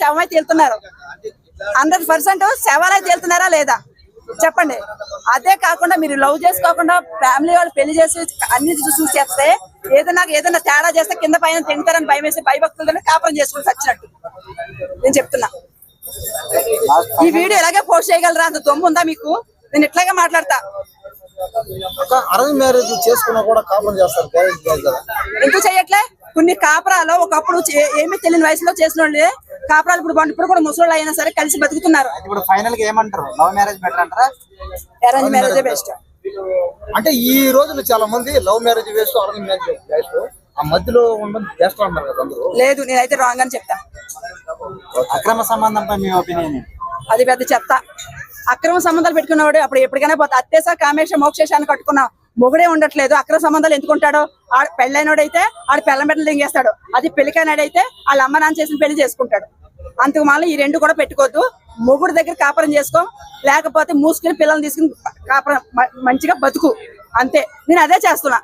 శవమై తేలుతున్నారు. Hundred percent శవాలై తేలుతున్నారా లేదా? చెప్పండి. అదే కాకుండా మీరు లవ్ చేసుకోకుండా ఫ్యామిలీ వాళ్ళు పెళ్ళి చేసి అన్ని చూసి చేస్తే ఏదైనా ఏదైనా తేడా చేస్తే కింద పైన తింటారని భయం వేసి భయభక్తులతోనే కాపురం చేసుకుని చచ్చినట్టు. నేను చెప్తున్నా. ఈ వీడియో ఎలాగే పోస్ట్ చేయగలరా? అంత దొమ్ము ఉందా మీకు? నేను ఇట్లాగే మాట్లాడతా. అరేంజ్ మ్యారేజ్ చేసుకున్నా కూడా కాపురం చేస్తారు. ఎందుకు చెయ్యట్లే కొన్ని కాపురాలు ఒకప్పుడు ఏమీ తెలియని వయసులో చేసిన వాళ్ళే కాపురాలు ఇప్పుడు బండి- ఇప్పుడు కూడా ముసలోళ్ళు అయినా సరే కలిసి బతుకుతున్నారు. ఇప్పుడు ఫైనల్గా ఏమంటారు? లవ్ మ్యారేజ్ బెటర్ అంటారా? అరేంజ్ మ్యారేజ్ బెస్ట్ అంటే ఈ రోజుల్లో చాలా మంది లవ్ మ్యారేజ్ వేస్తూ అరేంజ్ మ్యారేజ్ వేస్తూ ఆ మధ్యలో ఉండడం బెస్ట్ అంటారు కదా అందరూ. లేదు నేనైతే రాంగ్ అని చెప్తా. అక్రమ సంబంధంపై మీ ఒపీనియన్ అది పెద్ద చెత్త. అక్రమ సంబంధాలు పెట్టుకున్నవాడు అప్పుడు ఎప్పటికైనా పోతా. అత్తేస కామేశ మోక్షేశాన్ని కట్టుకున్నా. మొగుడే ఉండట్లేదు. అక్రమ సంబంధాలు ఎందుకుంటాడు ఆడ పెళ్ళైనోడైతే ఆడ పెళ్ళ మెడలు దింగేస్తాడు అది పెళ్ళికైనాడైతే వాళ్ళ అమ్మ నాన్న చేసిన పెళ్ళి చేసుకుంటాడు. అంతకు మళ్ళీ ఈ రెండు కూడా పెట్టుకోవద్దు. మొగుడు దగ్గర కాపురం చేసుకో లేకపోతే మూసుకుని పిల్లల్ని తీసుకుని కాపురం మంచిగా బతుకు. అంతే. నేను అదే చేస్తున్నా.